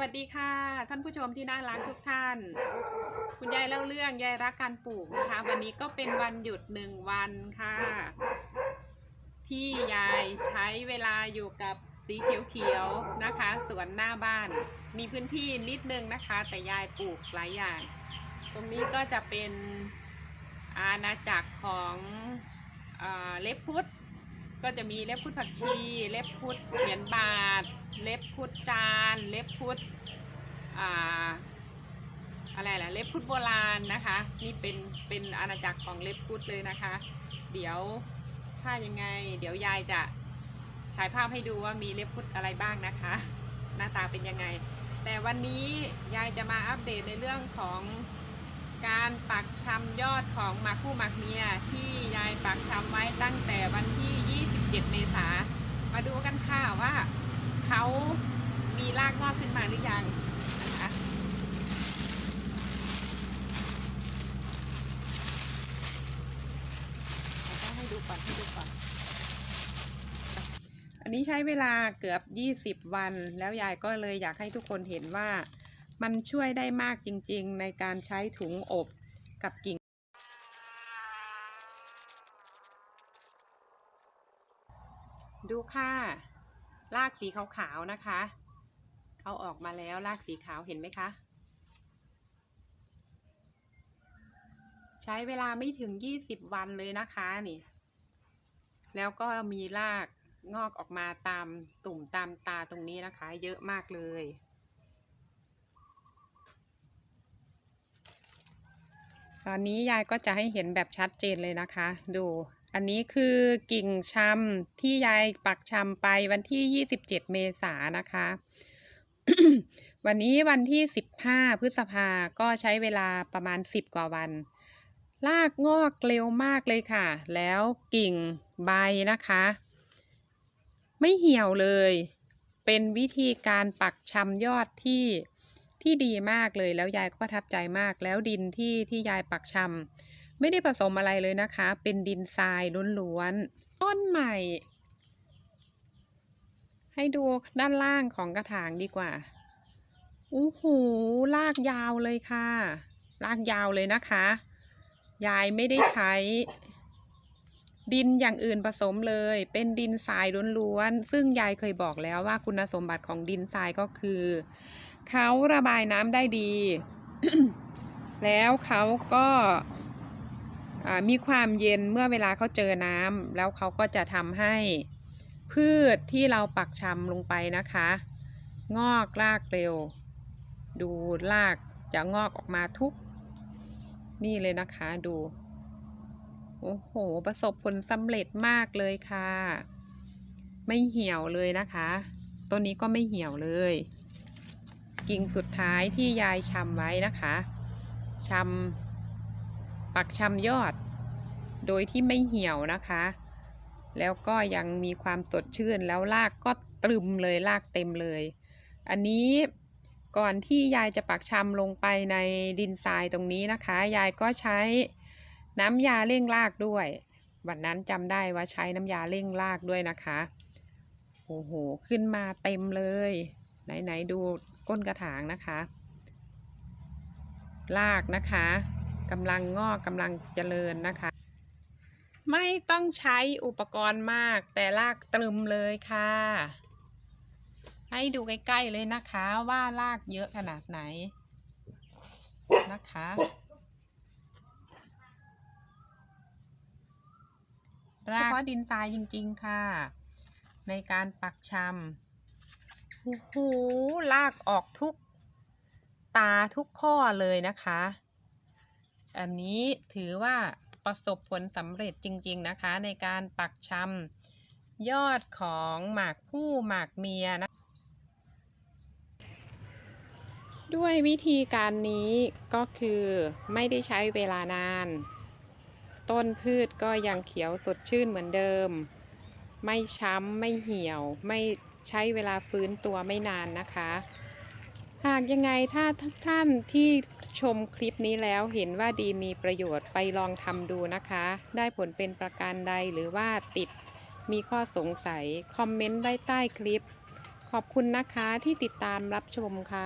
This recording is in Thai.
วัสดีค่ะ ท่านผู้ชมที่น่ารักทุกท่าน คุณยายเล่าเรื่องยายรักการปลูกนะคะ วันนี้ก็เป็นวันหยุดหนึ่งวันค่ะ ที่ยายใช้เวลาอยู่กับสีเขียวๆนะคะสวนหน้าบ้าน มีพื้นที่นิดนึงนะคะ แต่ยายปลูกหลายอย่าง ตรงนี้ก็จะเป็นอาณาจักรของอเล็บพุทธ ก็จะมีเล็บพุทธผักชี เล็บพุทธเหรียญบาท เล็บพุทธจาน เล็บพุทธอ่าอะไรล่ะเล็บพุทธโบราณนะคะ นี่เป็นเป็นอาณาจักรของเล็บพุทธเลยนะคะ เดี๋ยวถ้ายังไง เดี๋ยวยายจะฉายภาพให้ดูว่ามีเล็บพุทธอะไรบ้างนะคะ หน้าตาเป็นยังไง แต่วันนี้ยายจะมาอัปเดตในเรื่องของการปักชำยอดของมาคู่มากเมียที่ยายปักชำไว้ตั้งแต่วันที่ 27เมษามาดูกันค่ะว่าเขามีรากงอกขึ้นมาหรือยังนะคะเอาให้ดูก่อนให้ดูก่อน อันนี้ใช้เวลาเกือบ 20 วันแล้วยายก็เลยอยากให้ทุกคนเห็นว่ามันช่วยได้มากจริงๆในการใช้ถุงอบกับกิ่ง ดูค่ะ รากสีขาวๆนะคะ เขาออกมาแล้วรากสีขาวเห็นไหมคะ ใช้เวลาไม่ถึง 20 วันเลยนะคะนี่ แล้วก็มีรากงอกออกมาตามตุ่มตามตาตรงนี้นะคะ เยอะมากเลย ตอนนี้ยายก็จะให้เห็นแบบชัดเจนเลยนะคะ ดู อันนี้คือกิ่งชำที่ยายปักชำไปวันที่ 27 เมษานะคะ วันนี้วันที่ 15 พฤษภาก็ใช้เวลาประมาณ 10 กว่าวัน รากงอกเร็วมากเลยค่ะ แล้วกิ่งใบนะคะ ไม่เหี่ยวเลย เป็นวิธีการปักชำยอดที่ที่ดีมากเลยแล้วยายก็ประทับใจมากแล้วดินที่ที่ยายปักชำ ไม่ได้ผสมอะไรเลยนะคะ เป็นดินทรายล้วนๆ ต้นใหม่ ให้ดูด้านล่างของกระถางดีกว่าอู้หูลากยาวเลยค่ะ ลากยาวเลยนะคะ ยายไม่ได้ใช้ ดินอย่างอื่นผสมเลย เป็นดินทรายล้วนๆ ซึ่งยายเคยบอกแล้วว่าคุณสมบัติของดินทรายก็คือ เขาระบายน้ำได้ดี แล้วเขาก็ มีความเย็นเมื่อเวลาเขาเจอน้ำแล้วเขาก็จะทำให้พืชที่เราปักชำลงไปนะคะ งอกรากเร็ว ดูรากจะงอกออกมาทุก นี่เลยนะคะดู โอ้โห ประสบผลสำเร็จมากเลยค่ะ ไม่เหี่ยวเลยนะคะต้นนี้ก็ไม่เหี่ยวเลย กิ่งสุดท้ายที่ยายชำไว้นะคะชำ ปักชำยอด โดยที่ไม่เหี่ยวนะคะ แล้วก็ยังมีความสดชื่นแล้วรากก็ตรึมเลยรากเต็มเลย อันนี้ก่อนที่ยายจะปักชำลงไปในดินทรายตรงนี้นะคะ ยายก็ใช้น้ำยาเร่งรากด้วย วันนั้นจำได้ว่าใช้น้ำยาเร่งรากด้วยนะคะ โอ้โห ขึ้นมาเต็มเลย ไหน ๆ ดูก้นกระถางนะคะ รากนะคะ กำลังงอกกำลังเจริญนะคะ ไม่ต้องใช้อุปกรณ์มากแต่รากตรึมเลยค่ะ ให้ดูใกล้ๆเลยนะคะว่ารากเยอะขนาดไหนนะคะรากเฉพาะดินทรายจริง ๆ ค่ะ ในการปักชำโอ้โหลากออกทุกตาทุกข้อเลยนะคะ อันนี้ถือว่าประสบผลสำเร็จจริง ๆ นะคะ ในการปักชำยอดของหมากผู้หมากเมียนะ ด้วยวิธีการนี้ก็คือไม่ได้ใช้เวลานาน ต้นพืชก็ยังเขียวสดชื่นเหมือนเดิม ไม่ช้ำไม่เหี่ยว ไม่ใช้เวลาฟื้นตัวไม่นานนะคะ หากยังไงถ้าท่านที่ชมคลิปนี้แล้วเห็นว่าดีมีประโยชน์ไปลองทำดูนะคะ ได้ผลเป็นประการใดหรือว่าติดมีข้อสงสัย คอมเมนต์ไว้ใต้คลิป ขอบคุณนะคะที่ติดตามรับชมค่ะ